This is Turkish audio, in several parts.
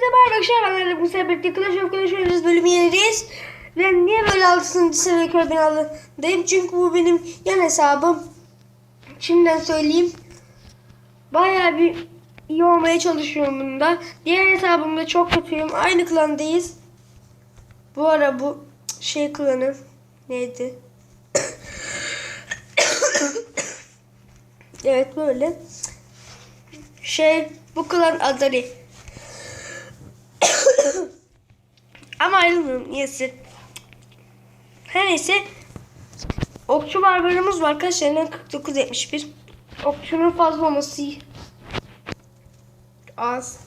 Merhaba arkadaşlar ben Ali bu sefer birlikte Clash of Clans oynuyoruz bölüm yeriyiz. Ve niye böyle 6. seviye binalıyım? Çünkü bu benim yan hesabım. Şimdiden söyleyeyim. Bayağı bir iyi olmaya çalışıyorum bunda. Diğer hesabımda çok kötüyüm. Aynı klandayız. Bu ara bu şey klanı neydi? evet böyle. Şey bu klan Adari. Ama ayrılmıyorum. Niyesi. Her neyse. Okçu barbarımız var. Kaç tane? 49-71. Okçunun fazla olması iyi. Az.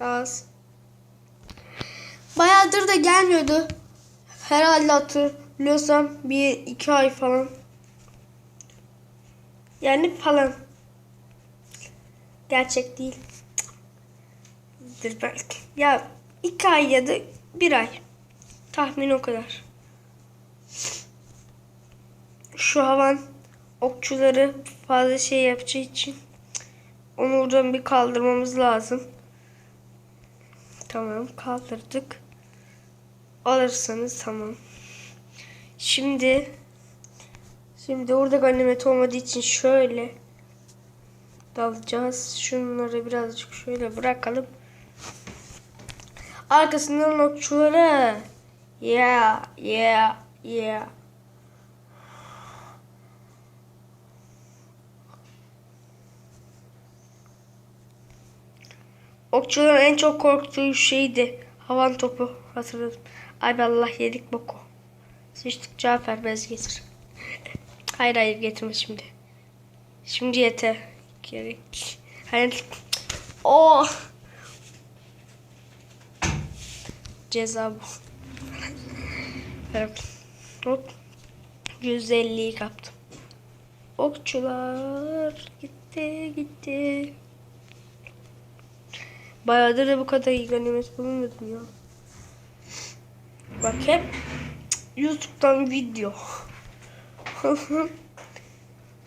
Az. Bayağıdır da gelmiyordu. Herhalde hatırlıyorsam bir iki ay falan. Yani falan. Gerçek değil. Dur belki. Ya iki ay ya da bir ay. Tahmin o kadar. Şu havan okçuları fazla şey yapacağı için onu oradan bir kaldırmamız lazım. Tamam kaldırdık. Alırsanız tamam. Şimdi şimdi orada ganimet olmadığı için şöyle dalacağız. Şunları birazcık şöyle bırakalım. Arkasından okçuları. Yeah, yeah, yeah. Okçuların en çok korktuğu şeydi. Havan topu. Hatırladım. Ay Allah yedik boku. Sıçtık Cafer bez getir. hayır hayır getirme şimdi. Şimdi yeter. Gerek. Hayır. Oh. Ceza bu. Hop. 150'yi kaptım. Okçular gitti gitti. Bayağıdır da bu kadar iyi ganimet bulunmadım ya. Bak hep YouTube'dan video.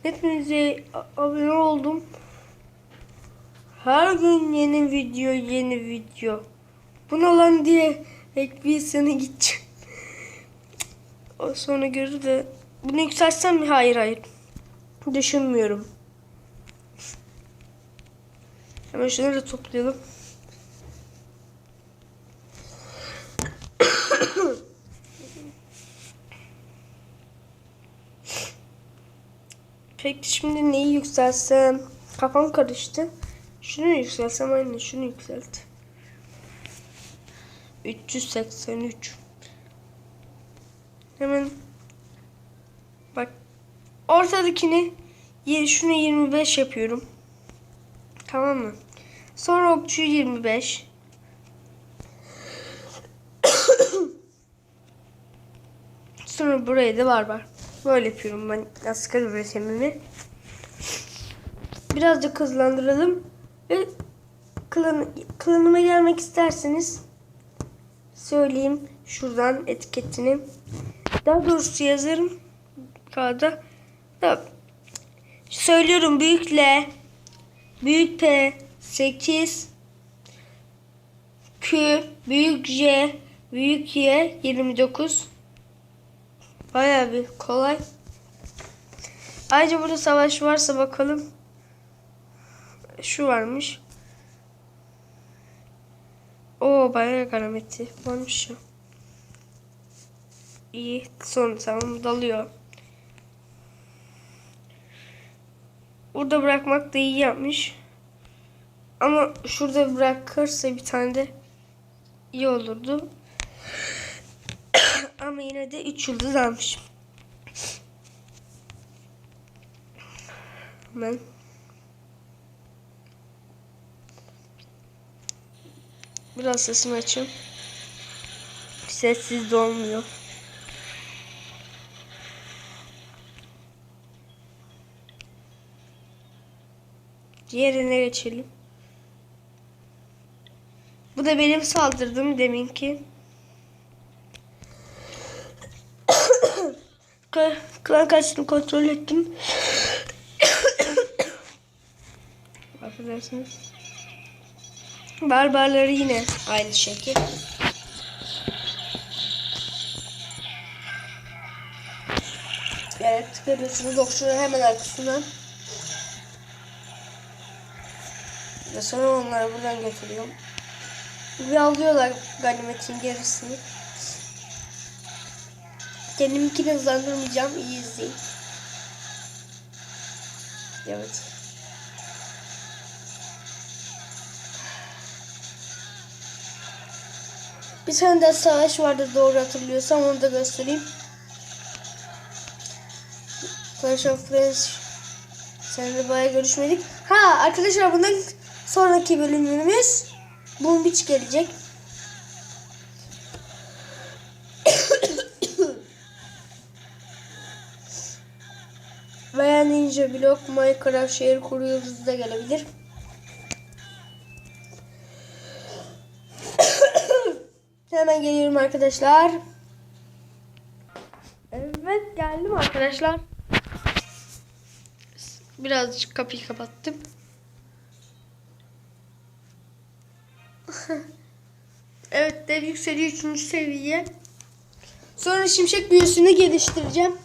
Hepinize abone oldum. Her gün yeni video, yeni video. Buna lan diye bir sene gideceğim. O sonra görür de bunu yükseltsem mi? Hayır hayır. Düşünmüyorum. Hemen şunları da toplayalım. Peki şimdi neyi yükselsem? Kafam karıştı. Şunu yükselsem aynı şunu yükselt. 383. Hemen bak ortadakini şunu 25 yapıyorum. Tamam mı? Sonra okçuyu 25. Sonra buraya da var. Böyle yapıyorum ben asgari üretimimi. Biraz da hızlandıralım. Ve klan, klanıma gelmek isterseniz söyleyeyim şuradan etiketini. Daha doğrusu yazarım kağıda. Da, söylüyorum büyük L, büyük P, 8, Q, büyük J, büyük Y, 29. Bayağı bir kolay. Ayrıca burada savaş varsa bakalım. Şu varmış. O bayağı garameti varmış ya. İyi. Son tamam dalıyor. Burada bırakmak da iyi yapmış. Ama şurada bırakırsa bir tane de iyi olurdu. Ama yine de 3 yıldız almışım. Hemen. Biraz sesimi açayım. Sessiz de olmuyor. Diğerine geçelim. Bu da benim saldırdım deminki. Klan kaçtığını kontrol ettim. Affedersiniz. Barbarları yine aynı şekil. Evet görüyorsunuz okçunun hemen arkasından. Ve sonra onları buradan götürüyorum. Ve alıyorlar ganimetin gerisini. Kendimkini hızlandırmayacağım. iyi izleyin. Evet. Bir tane daha savaş vardı doğru hatırlıyorsam onu da göstereyim. Clash of Clans seninle bayağı görüşmedik. Ha arkadaşlar bundan sonraki bölümümüz Boom Beach gelecek. Veya Ninja Block Minecraft şehir kuruyoruz da gelebilir. Hemen geliyorum arkadaşlar. Evet geldim arkadaşlar. Birazcık kapıyı kapattım. evet dev yükseliyor 3. seviye. Sonra şimşek büyüsünü geliştireceğim.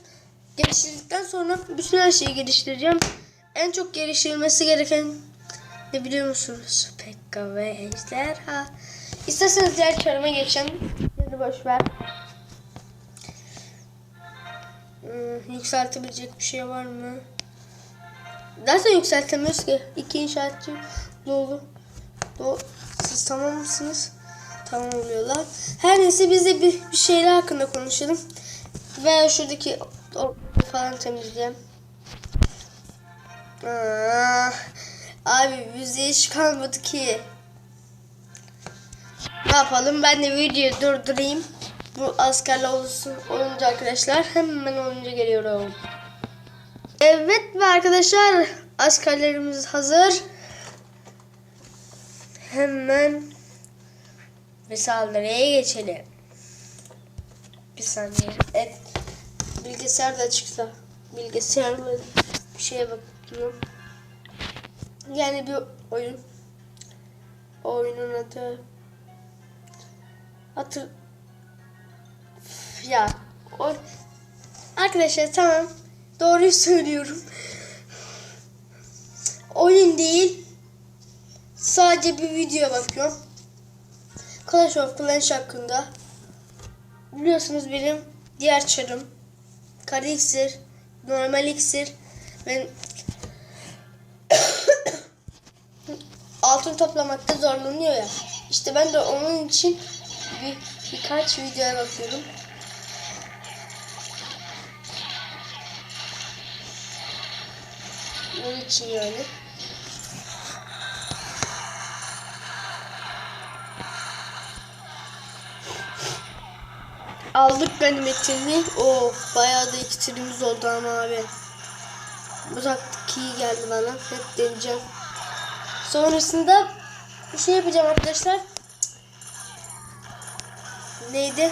Geliştirdikten sonra bütün her şeyi geliştireceğim. En çok geliştirilmesi gereken ne biliyor musunuz? Pekka ve Ejderha. İsterseniz diğer çarıma geçelim. Ya boş ver. Hmm, yükseltebilecek bir şey var mı? Zaten yükseltemiyoruz ki. İki inşaatçı dolu. dolu. Siz tamam mısınız? Tamam oluyorlar. Her neyse biz de bir, bir şeyler hakkında konuşalım. Ve şuradaki falan temizleyeceğim. Aa, abi bize hiç kalmadı ki. Ne yapalım? Ben de videoyu durdurayım. Bu askerle olsun olunca arkadaşlar hemen olunca geliyorum. Evet ve arkadaşlar askerlerimiz hazır. Hemen bir saldırıya geçelim. Bir saniye. Evet. Bilgisayar da açıksa. Bilgisayarla bir şeye bakıyorum. Yani bir oyun. O oyunun adı Hatır ya o arkadaşlar tamam doğruyu söylüyorum. Oyun değil. Sadece bir video bakıyorum. Clash of Clans hakkında. Biliyorsunuz benim diğer çarım. Kara iksir, normal iksir ve altın toplamakta zorlanıyor ya. İşte ben de onun için bir, birkaç videoya bakıyorum. Onun için yani. Aldık ganimetini. Oh bayağı da iksirimiz oldu ama abi. Bu taktik iyi geldi bana. Hep deneyeceğim. Sonrasında bir şey yapacağım arkadaşlar. Neydi?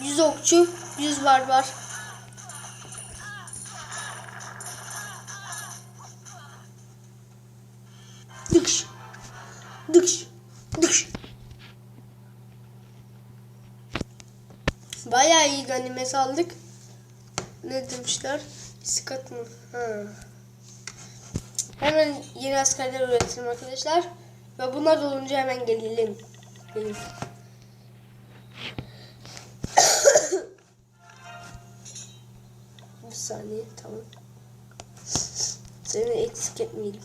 100 okçu, 100 barbar. Dıkş. Dıkş. Dıkş. Bayağı iyi ganimet aldık. Ne demişler? İskat mı? Ha. Hemen yeni askerler üretelim arkadaşlar. Ve bunlar da olunca hemen gelelim. Gelelim. Bir saniye tamam. Seni eksik etmeyelim.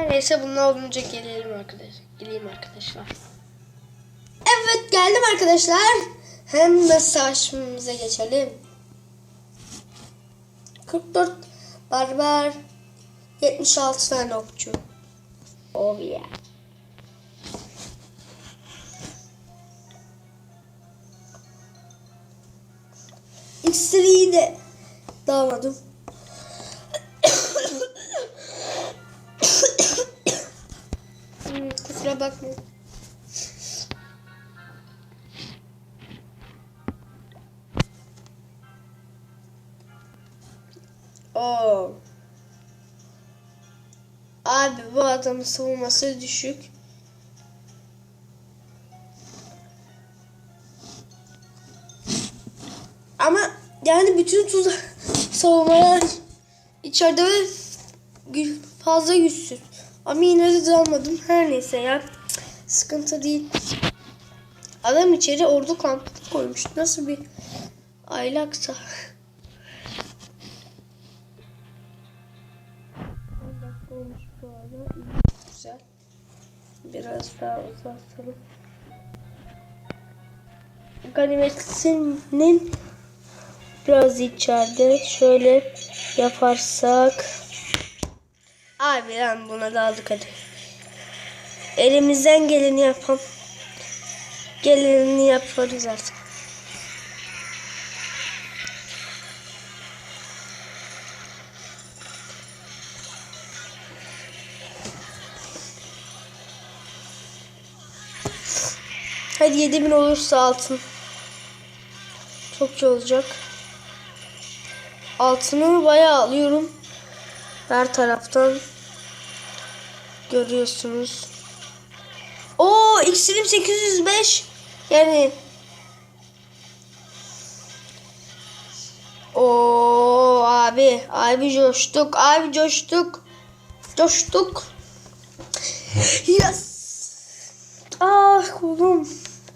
Her neyse bunlar olunca gelelim arkadaşlar. Geleyim arkadaşlar. Evet geldim arkadaşlar. Hemen savaşmamıza geçelim. 44 barbar 76 tane okçu. Oh yeah. İksiriyi de dağmadım. Kusura bakmayın. Oo. Abi bu adamın savunması düşük. Ama yani bütün tuzak savunmalar içeride ve fazla güçsüz. Ama yine de dalmadım. Her neyse ya. Sıkıntı değil. Adam içeri ordu kampı koymuş. Nasıl bir aylaksa. Biraz daha uzatalım. Ganimetinin biraz içeride şöyle yaparsak abi lan buna daldık hadi. Elimizden geleni yapalım. Geleni yaparız artık. Hadi 7000 olursa altın. Çok iyi olacak. Altını bayağı alıyorum. Her taraftan görüyorsunuz. Oo iksirim 805. Yani Oo abi, abi coştuk, abi coştuk. Coştuk. Yes. Ah kolum.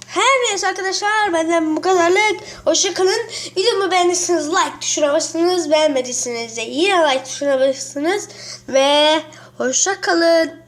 Her neyse arkadaşlar benden bu kadarlık. Hoşça kalın. Videomu beğendiyseniz like tuşuna basınız. Beğenmediyseniz de yine like tuşuna basınız. Ve hoşça kalın.